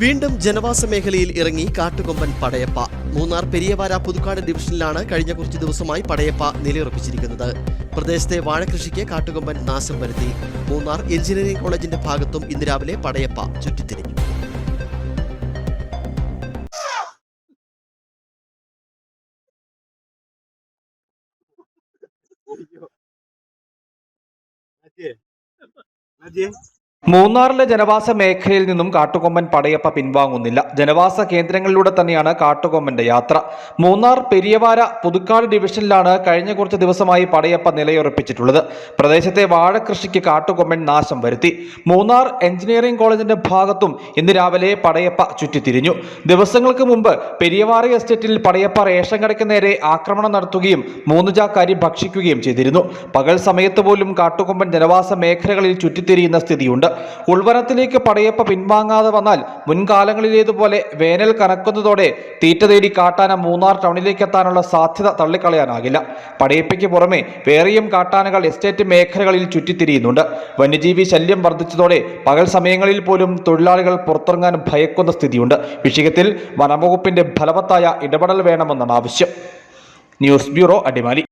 വീണ്ടും ജനവാസ മേഖലയിൽ ഇറങ്ങി കാട്ടുകൊമ്പൻ പടയപ്പ. മൂന്നാർ പെരിയവാര പുതുക്കാട് ഡിവിഷനിലാണ് കഴിഞ്ഞ കുറച്ച് ദിവസമായി പടയപ്പ നിലയുറപ്പിച്ചിരിക്കുന്നത്. പ്രദേശത്തെ വാഴകൃഷിക്ക് കാട്ടുകൊമ്പൻ നാശം വരുത്തി. മൂന്നാർ എഞ്ചിനീയറിംഗ് കോളേജിന്റെ ഭാഗത്തും ഇന്ന് രാവിലെ പടയപ്പ ചുറ്റിത്തിരിഞ്ഞു. മൂന്നാറിലെ ജനവാസ മേഖലയിൽ നിന്നും കാട്ടുകൊമ്പൻ പടയപ്പ പിൻവാങ്ങുന്നില്ല. ജനവാസ കേന്ദ്രങ്ങളിലൂടെ തന്നെയാണ് കാട്ടുകൊമ്പന്റെ യാത്ര. മൂന്നാർ പെരിയവാര പുതുക്കാട് ഡിവിഷനിലാണ് കഴിഞ്ഞ കുറച്ച് ദിവസമായി പടയപ്പ നിലയുറപ്പിച്ചിട്ടുള്ളത്. പ്രദേശത്തെ വാഴകൃഷിക്ക് കാട്ടുകൊമ്പൻ നാശം വരുത്തി. മൂന്നാർ എഞ്ചിനീയറിംഗ് കോളേജിന്റെ ഭാഗത്തും ഇന്ന് രാവിലെ പടയപ്പ ചുറ്റിത്തിരിഞ്ഞു. ദിവസങ്ങൾക്ക് മുമ്പ് പെരിയവാര എസ്റ്റേറ്റിൽ പടയപ്പ റേഷൻ കടയ്ക്ക് നേരെ ആക്രമണം നടത്തുകയും മൂന്ന് ചാക്കാരി ഭക്ഷിക്കുകയും ചെയ്തിരുന്നു. പകൽ സമയത്ത് പോലും കാട്ടുകൊമ്പൻ ജനവാസ മേഖലകളിൽ ചുറ്റിത്തിരിയുന്ന സ്ഥിതിയുണ്ട്. ഉൾവനത്തിലേക്ക് പടയപ്പ പിൻവാങ്ങാതെ വന്നാൽ മുൻകാലങ്ങളിലേതുപോലെ വേനൽ കനക്കുന്നതോടെ തീറ്റ തേടി കാട്ടാന മൂന്നാർ ടൗണിലേക്ക് എത്താനുള്ള സാധ്യത തള്ളിക്കളയാനാകില്ല. പടയപ്പയ്ക്ക് പുറമെ വേറെയും കാട്ടാനകൾ എസ്റ്റേറ്റ് മേഖലകളിൽ ചുറ്റിത്തിരിയുന്നുണ്ട്. വന്യജീവി ശല്യം വർദ്ധിച്ചതോടെ പകൽ സമയങ്ങളിൽ പോലും തൊഴിലാളികൾ പുറത്തിറങ്ങാൻ ഭയക്കുന്ന സ്ഥിതിയുണ്ട്. വിഷയത്തിൽ വനംവകുപ്പിന്റെ ഫലവത്തായ ഇടപെടൽ വേണമെന്നാണ് ആവശ്യം. News bureau Adimali.